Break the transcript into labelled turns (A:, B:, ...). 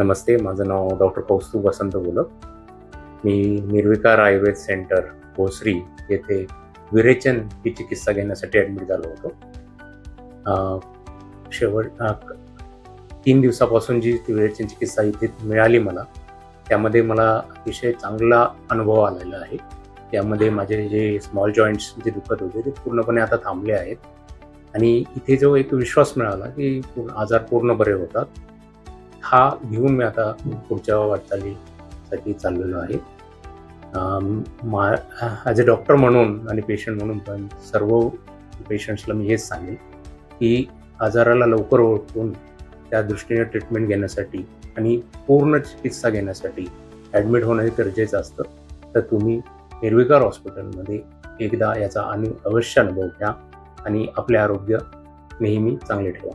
A: नमस्ते माझं नाव डॉक्टर कौस्तुभ वसंत बोलक. मी निर्विकार आयुर्वेद सेंटर भोसरी येथे विरेचन ही चिकित्सा घेण्यासाठी ॲडमिट झालो होतो. शेवट तीन दिवसापासून जी ती विरेचन चिकित्सा इथे मिळाली मला त्यामध्ये मला अतिशय चांगला अनुभव आलेला आहे. त्यामध्ये माझे जे स्मॉल जॉईंट्स जे दुखत होते ते पूर्णपणे आता थांबले आहेत. आणि इथे जो एक विश्वास मिळाला की आजार पूर्ण बरे होतात. हा घेऊन मी आता पुढच्या वाटचालीसाठी चाललेलो आहे. मा ॲज अ डॉक्टर म्हणून आणि पेशंट म्हणून पण सर्व पेशंट्सला मी हेच सांगेन की आजाराला लवकर ओळखून त्या दृष्टीने ट्रीटमेंट घेण्यासाठी आणि पूर्ण चिकित्सा घेण्यासाठी ॲडमिट होणं हे गरजेचं असतं. तर तुम्ही निर्विकार हॉस्पिटलमध्ये एकदा याचा आणि अवश्य अनुभव घ्या आणि आपले आरोग्य नेहमी चांगले ठेवा.